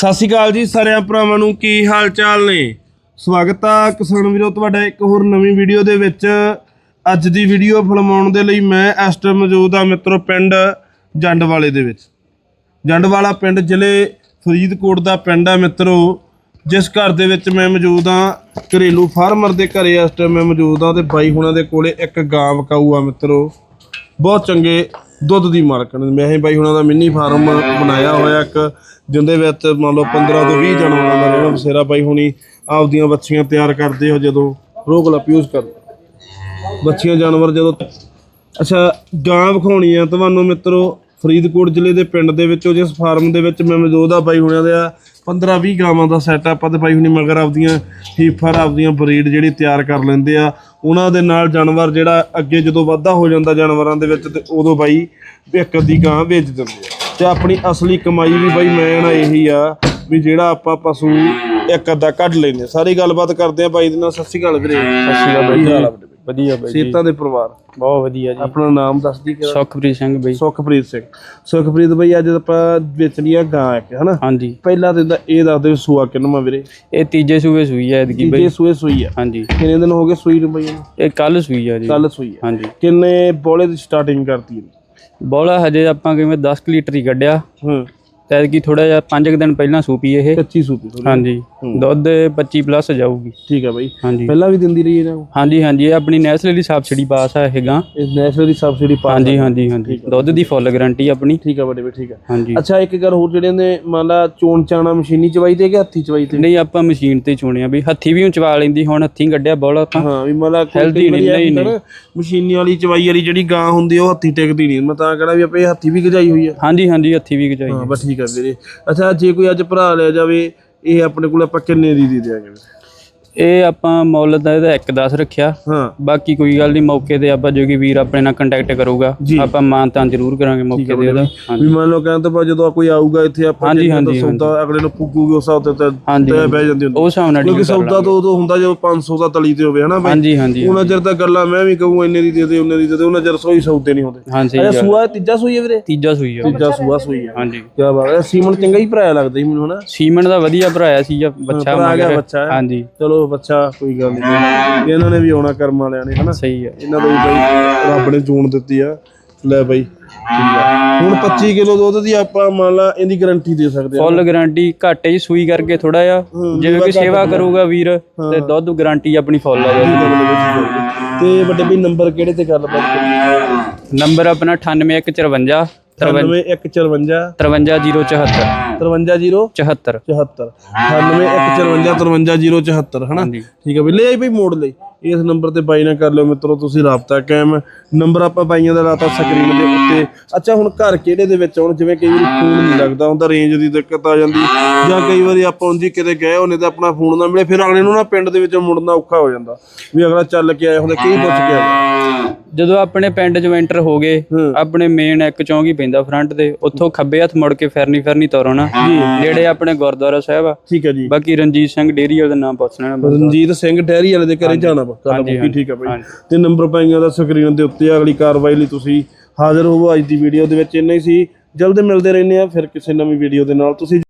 ਸਤਿ ਸ਼੍ਰੀ ਅਕਾਲ ਜੀ ਸਾਰਿਆਂ ਭਰਾਵਾਂ ਨੂੰ, ਕੀ ਹਾਲ ਚਾਲ ਨੇ? ਸਵਾਗਤ ਆ ਕਿਸਾਨ ਵੀਰੋ, ਤੁਹਾਡਾ ਇੱਕ ਹੋਰ ਨਵੀਂ ਵੀਡੀਓ ਦੇ ਵਿੱਚ। ਅੱਜ ਦੀ ਵੀਡੀਓ ਫਿਲਮਾਉਣ ਦੇ ਲਈ ਮੈਂ ਇਸ ਟਾਈਮ ਮੌਜੂਦ ਆ ਮਿੱਤਰੋ ਪਿੰਡ ਜੰਡਵਾਲੇ ਦੇ ਵਿੱਚ। ਜੰਡਵਾਲਾ ਪਿੰਡ ਜ਼ਿਲ੍ਹੇ ਫਰੀਦਕੋਟ ਦਾ ਪਿੰਡ ਆ ਮਿੱਤਰੋ, ਜਿਸ ਘਰ ਦੇ ਵਿੱਚ ਮੈਂ ਮੌਜੂਦ ਆ। ਘਰੇਲੂ ਫਾਰਮਰ ਦੇ ਘਰੇ ਇਸ ਟਾਈਮ ਮੈਂ ਮੌਜੂਦ ਆ ਤੇ ਬਾਈ ਹੁਣਾਂ ਦੇ ਕੋਲੇ ਇੱਕ ਗਾਂ ਵਕਾਊ ਆ ਮਿੱਤਰੋ। ਬਹੁਤ ਚੰਗੇ ਦੁੱਧ ਦੀ ਮਾਲਕਣ ਮੈਂ ਬਾਈ ਹੁਣਾਂ ਦਾ ਮਿੰਨੀ ਫਾਰਮ ਬਣਾਇਆ ਹੋਇਆ ਇੱਕ, ਜਿੰਦੇ ਵਿੱਚ ਮੰਨ ਲਓ 15 ਤੋਂ 20 ਜਾਨਵਰਾਂ ਦਾ ਰਹਿਣਾ ਬਸੇਰਾ ਬਾਈ ਹੁਣੀ ਆਪਦੀਆਂ ਬੱਚੀਆਂ ਤਿਆਰ ਕਰਦੇ ਹੋ ਜਦੋਂ ਰੋਗ ਯੂਜ ਕਰਦੇ ਬੱਚੀਆਂ ਜਾਨਵਰ ਜਦੋਂ ਅੱਛਾ, ਗਾਂ ਵਿਖਾਉਣੀ ਆ। ਤੁਹਾਨੂੰ ਮਿੱਤਰੋ, ਫਰੀਦਕੋਟ ਜ਼ਿਲ੍ਹੇ ਦੇ ਪਿੰਡ ਦੇ ਵਿੱਚੋਂ ਜਿਸ ਫਾਰਮ ਦੇ ਵਿੱਚ ਮੈਂ ਮੌਜੂਦ ਆ ਬਾਈ ਹੁਣਿਆਂ ਦਾ 15 20 ਗਾਵਾਂ ਦਾ ਸੈਟਅਪ ਆ ਤੇ ਬਾਈ ਹੁਣੀ ਮਗਰ ਆਪਦੀਆਂ ਹੀਫਰ ਆਪਦੀਆਂ ਬਰੀਡ ਜਿਹੜੀ ਤਿਆਰ ਕਰ ਲੈਂਦੇ ਆ। ਉਹਨਾਂ ਦੇ ਨਾਲ ਜਾਨਵਰ ਜਿਹੜਾ ਅੱਗੇ ਜਦੋਂ ਵਾਧਾ ਹੋ ਜਾਂਦਾ ਜਾਨਵਰਾਂ ਦੇ ਵਿੱਚ ਤੇ ਉਦੋਂ ਬਾਈ ਇੱਕ ਅੱਧੀ ਗਾਂ ਵੇਚ ਦਿੰਦੇ ਆ ਤੇ ਆਪਣੀ ਅਸਲੀ ਕਮਾਈ ਵੀ ਬਾਈ ਮੈਂ ਨਾ ਇਹੀ ਆ ਵੀ ਜਿਹੜਾ ਆਪਾਂ ਪਸ਼ੂ ਇੱਕ ਅੱਧਾ ਕੱਢ ਆ। ਸਾਰੀ ਗੱਲਬਾਤ ਕਰਦੇ ਆ ਬਾਈ ਦੇ ਨਾਲ ਸ਼੍ਰੀ ਅਕਾਲ ਵੀਰੇ ਹਾਲ ਆ ਬਾਈ? ਵਧੀਆ ਬਾਈ ਜੀ। ਸੀਤਾਂ ਦੇ ਪਰਿਵਾਰ। ਬਹੁਤ ਵਧੀਆ ਜੀ। ਆਪਣਾ ਨਾਮ ਦੱਸ ਦੀ ਕਿਹੜਾ? ਸੁਖਪ੍ਰੀਤ ਸਿੰਘ ਬਾਈ। ਸੁਖਪ੍ਰੀਤ ਸਿੰਘ। ਸੁਖਪ੍ਰੀਤ ਬਈ ਅੱਜ ਆਪਾਂ ਵੇਚਣੀ ਆ ਗਾਂ ਇੱਕ ਹਨਾ? ਹਾਂਜੀ। ਪਹਿਲਾਂ ਤੇ ਇਹ ਦੱਸ ਦੇ ਸੂਆ ਕਿੰਨਵਾਂ ਵੀਰੇ? ਇਹ ਤੀਜੇ ਸੂਏ ਸੂਈ ਹੈ ਐਤਕੀ ਜੇ ਬਾਈ ਸੂਏ ਸੂਈ ਆ। ਹਾਂਜੀ। ਕਿੰਨੇ ਦਿਨ ਹੋ ਗਏ ਸੂਈ ਨੂੰ ਬਈ ਇਹਨੂੰ? ਇਹ ਕੱਲ ਸੂਈ ਆ ਜੀ। ਕੱਲ ਸੂਈ ਆ। ਹਾਂਜੀ। ਕਿੰਨੇ ਬੋਲੇ ਦੀ ਸਟਾਰਟਿੰਗ ਕਰਤੀ ਹੈ ਬੋਲਾ ਹਜੇ ਆਪਾਂ ਕਿਵੇਂ 10 ਕੁ ਲੀਟਰ ਹੀ ਕੱਢਿਆ। ਹੂੰ। ਤੇ ਐਤਕੀ ਥੋੜਾ ਜਿਹਾ 5 ਦਿਨ ਪਹਿਲਾਂ ਸੂਪੀ ਇਹ। ਕੱਚੀ ਸੂਪੀ ਹਾਂਜੀ। ਦੁੱਧ 25 ਪਲੱਸ ਜਾਊਗੀ। ਠੀਕ ਆ ਬਈ। ਹਾਂਜੀ। ਪਹਿਲਾਂ ਵੀ ਦਿੰਦੀ ਰਹੀ ਇਹਨਾਂ ਨੂੰ ਹਾਂਜੀ ਹਾਂਜੀ ਇਹ ਆਪਣੀ ਨੈਸਲੇ ਦੀ ਸਬਸਿਡੀ ਪਾਸ ਆ ਇਹ ਗਾਂ। ਦੀ ਸਬਸਿਡੀ ਪਾ ਹਾਂਜੀ ਹਾਂਜੀ ਹਾਂਜੀ। ਦੁੱਧ ਦੀ ਫੁੱਲ ਗਾਰੰਟੀ ਆਪਣੀ। ਠੀਕ ਆ ਬੜੇ ਬਈ ਠੀਕ ਹਾਂਜੀ। ਅੱਛਾ ਇੱਕ ਗੱਲ ਹੋਰ ਜਿਹੜੇ ਨੇ ਮੰਨ ਲਾ ਚੋਣ ਚਾਣਾ ਮਸ਼ੀਨੀ ਚਵਾਈ ਤੇ ਕਿ ਹੱਥੀ ਚਵਾਈ ਤੇ? ਨਹੀਂ ਆਪਾਂ ਮਸ਼ੀਨ ਤੇ ਚੁਣਿਆ ਵੀ ਹੱਥੀ ਵੀ ਚਵਾ ਲੈਂਦੀ ਹੁਣ ਹੱਥੀਂ ਕੱਢਿਆ ਬੋਲਾ ਆਪਾਂ। ਹਾਂ ਵੀ ਮੰਨ ਲਾ ਵਾਰੀ ਨਹੀਂ, ਨਹੀਂ, ਨਾ, ਮਸ਼ੀਨੀ ਵਾਲੀ ਚਵਾਈ ਵਾਲੀ ਜਿਹੜੀ ਗਾਂ ਹੁੰਦੀ ਉਹ ਹੱਥੀ ਟਿਕਦੀ ਨਹੀਂ। ਮੈਂ ਤਾਂ ਕਹਣਾ ਵੀ ਆਪੇ ਹੱਥੀ ਵੀ ਗਜਾਈ ਹੋਈ ਆ। ਹਾਂਜੀ ਹਾਂਜੀ ਹੱਥੀ ਵੀ ਗਜਾਈ ਹਾਂ ਬਸ ਠੀਕ ਆ ਵੀਰੇ। ਅੱਛਾ ਜੇ ਕੋਈ ਅੱਜ ਭਰਾ ਲਿਆ ਜਾਵੇ ਇਹ ਆਪਣੇ ਕੋਲ ਆਪਾਂ ਕਿੰਨੇ ਦੀ ਦੇ ਦਿਆਂਗੇ? ਇਹ ਆਪਾਂ ਮੁੱਲ ਦਾ ਇਹਦਾ 1.10 ਰੱਖਿਆ। ਹਾਂ। ਬਾਕੀ ਕੋਈ ਗੱਲ ਨਹੀਂ ਮੌਕੇ ਤੇ ਆਪਾਂ ਜੋ ਕਿ ਵੀਰ ਆਪਣੇ ਨਾਲ ਕੰਟੈਕਟ ਕਰੂਗਾ। ਜੀ। ਆਪਾਂ ਮਾਨਤਾਨ ਜ਼ਰੂਰ ਕਰਾਂਗੇ ਮੌਕੇ ਤੇ ਉਹਦਾ ਵੀ ਮੰਨ ਲਓ ਕਹਿੰਦੇ ਤੋਂ ਬਾਅਦ ਜਦੋਂ ਕੋਈ ਆਊਗਾ ਇੱਥੇ ਆਪਾਂ ਹਾਂਜੀ, ਹਾਂਜੀ, ਸੌਦਾ ਅਗਲੇ ਨੂੰ ਪੁੱਗੂਗੀ ਉਸ ਹਿਸਾਬ ਤੇ ਤਾਂ ਹਾਂਜੀ ਬਹਿ ਜਾਂਦੀ ਹੁੰਦੀ ਉਹ ਹਿਸਾਬ ਨਾਲ ਕਿਉਂਕਿ deal ਕਰ ਸੌਦਾ ਤਾਂ ਉਦੋਂ ਹੁੰਦਾ ਜਦੋਂ 500 ਦਾ ਤਲੀ ਤੇ ਹੋਵੇ ਹਨਾ ਬਾਈ? ਹਾਂਜੀ ਹਾਂਜੀ ਉਹਨਾਂ ਚਿਰ ਤਾਂ ਗੱਲਾਂ ਮੈਂ ਵੀ ਕਹੂੰ ਇੰਨੇ ਦੀ ਦੇ ਦੇ ਉਹਨੇ ਦੀ ਦੇ ਦੇ ਉਹਨਾਂ ਚਿਰ ਸੋਈ ਸੌਦੇ ਨਹੀਂ ਹੁੰਦੇ। ਹਾਂ ਸਹੀ ਅੱਛਾ ਸੂਆ ਤੀਜਾ ਸੂਈ ਹੈ ਵੀਰੇ? ਤੀਜਾ ਸੂਈ ਆ। ਤੀਜਾ ਸੂਆ ਸੂਈ ਹੈ ਹਾਂਜੀ। ਕੀ ਬਾਤ ਹੈ। ਸੀਮਨ ਚੰਗਾ ਹੀ ਭਰਾਇਆ ਲੱਗਦਾ ਸੀ ਮੈਨੂੰ ਹਨਾ? ਸੀਮਨ ਦਾ ਵਧੀਆ ਭਰਾਇਆ ਸੀ ਜਾਂ ਬੱਚਾ ਭਰਾ ਗਿਆ ਮਗਰ। ਬੱਚਾ ਹੈ। ਹਾਂਜੀ। ਚਲੋ ਬੱਚਾ ਕੋਈ ਗੱਲ ਨਹੀਂ ਇਹਨਾਂ ਨੇ ਵੀ ਆਉਣਾ ਕਰਮ ਵਾਲਿਆਂ ਨੇ ਹਨਾ? ਸਹੀ ਹੈ ਇਹਨਾਂ ਦਾ ਵੀ ਬਈ ਰੱਬ ਨੇ ਚੂਣ ਦਿੱਤੀ ਆ। ਲੈ ਬਈ ਆ। ਹੁਣ 25 ਕਿਲੋ ਦੁੱਧ ਦੀ ਆਪਾਂ ਮੰਨ ਲਾ ਇਹਦੀ ਗਾਰੰਟੀ ਦੇ ਸਕਦੇ ਆ। ਫੁੱਲ ਗਾਰੰਟੀ ਘਾਟੇ ਹੀ ਸੂਈ ਕਰਕੇ ਥੋੜਾ ਜਿਹਾ। ਜਿਵੇਂ ਕਿ ਸੇਵਾ ਕਰੂਗਾ ਵੀਰ ਤੇ ਦੁੱਧ ਗਾਰੰਟੀ ਆਪਣੀ ਫੁੱਲ ਆ ਜਾਊਗੀ ਤੇ ਵੱਡੇ ਵੀ ਨੰਬਰ ਕਿਹੜੇ ਤੇ ਗੱਲਬਾਤ ਕਰੀਏ? ਨੰਬਰ ਆਪਣਾ 98154 9154 53074 530 74 74 98154 53074 ਹਨਾ? ਹਾਂਜੀ। ਠੀਕ ਹੈ ਬਈ ਲੈ ਆਈ ਬਈ ਮੋੜ ਲਈ। ਇਸ ਨੰਬਰ ਤੇ ਬਾਈ ਨਾਲ ਕਰ ਲਿਓ ਮਿੱਤਰੋ ਤੁਸੀਂ ਰਾਬਤਾ ਕਾਇਮ। ਨੰਬਰ ਆਪਾਂ ਬਾਈਆਂ ਦਾ ਲਾਤਾ ਸਕਰੀਨ ਦੇ ਉੱਤੇ। ਅੱਛਾ ਹੁਣ ਘਰ ਕਿਹੜੇ ਦੇ ਵਿੱਚ ਹੁਣ ਜਿਵੇਂ ਕਈ ਵਾਰੀ ਫੋਨ ਨਹੀਂ ਲੱਗਦਾ ਹੁੰਦਾ ਰੇਂਜ ਦੀ ਦਿੱਕਤ ਆ ਜਾਂਦੀ। ਜਾਂ ਕਈ ਵਾਰੀ ਆਪਾਂ ਉਂਝ ਹੀ ਕਿਤੇ ਗਏ ਹੋਣੇ ਤੇ ਆਪਣਾ ਫੋਨ ਨਾ ਮਿਲੇ ਫਿਰ ਅਗਲੇ ਨੂੰ ਨਾ ਪਿੰਡ ਦੇ ਵਿੱਚੋਂ ਮੁੜਨਾ ਔਖਾ ਹੋ ਜਾਂਦਾ। ਵੀ ਅਗਲਾ ਚੱਲ ਕੇ ਆਇਆ ਹੁੰਦਾ ਕਈ ਪੁੱਛ ਕੇ ਆਇਆ ਜਦੋਂ ਆਪਣੇ ਪਿੰਡ ਚ ਐਂਟਰ ਹੋ ਗਏ। ਆਪਣੇ ਮੇਨ ਇੱਕ ਚੌਂਕ ਹੀ ਪੈਂਦਾ ਫਰੰਟ ਤੇ ਉੱਥੋਂ ਖੱਬੇ ਹੱਥ ਮੁੜ ਕੇ ਫਿਰਨੀ ਫਿਰਨੀ ਤੁਰੋ ਨਾ ਨੇੜੇ ਆਪਣੇ ਗੁਰਦੁਆਰਾ ਸਾਹਿਬ ਆ। ਠੀਕ ਹੈ ਜੀ। ਬਾਕੀ ਰਣਜੀਤ ਸਿੰਘ ਡੇਰੀ ਵਾਲੇ ਦਾ ਨਾਮ ਪੁੱਛ ਲੈਣਾ ਰਣਜੀਤ ਸਿੰਘ ਡੈਰੀ ਵਾਲੇ ਦੇ ਘਰੇ ਜਾਣਾ ਪਾ ਗੱਲ ਹਾਂਜੀ, ਮੁੱਕੀ ਠੀਕ ਹੈ ਹਾਂਜੀ। ਤੇ ਨੰਬਰ ਪਾਈਆਂ ਦਾ ਸਕਰੀਨ ਦੇ ਉੱਤੇ ਅਗਲੀ ਕਾਰਵਾਈ ਲਈ ਤੁਸੀਂ ਹਾਜ਼ਰ ਹੋਵੋ। ਅੱਜ ਦੀ ਵੀਡੀਓ ਦੇ ਵਿੱਚ ਇੰਨਾ ਹੀ ਸੀ। ਜਲਦ ਮਿਲਦੇ ਰਹਿੰਦੇ ਆ ਫਿਰ ਕਿਸੇ ਨਵੀਂ ਵੀਡੀਓ ਦੇ ਨਾਲ। ਤੁਸੀਂ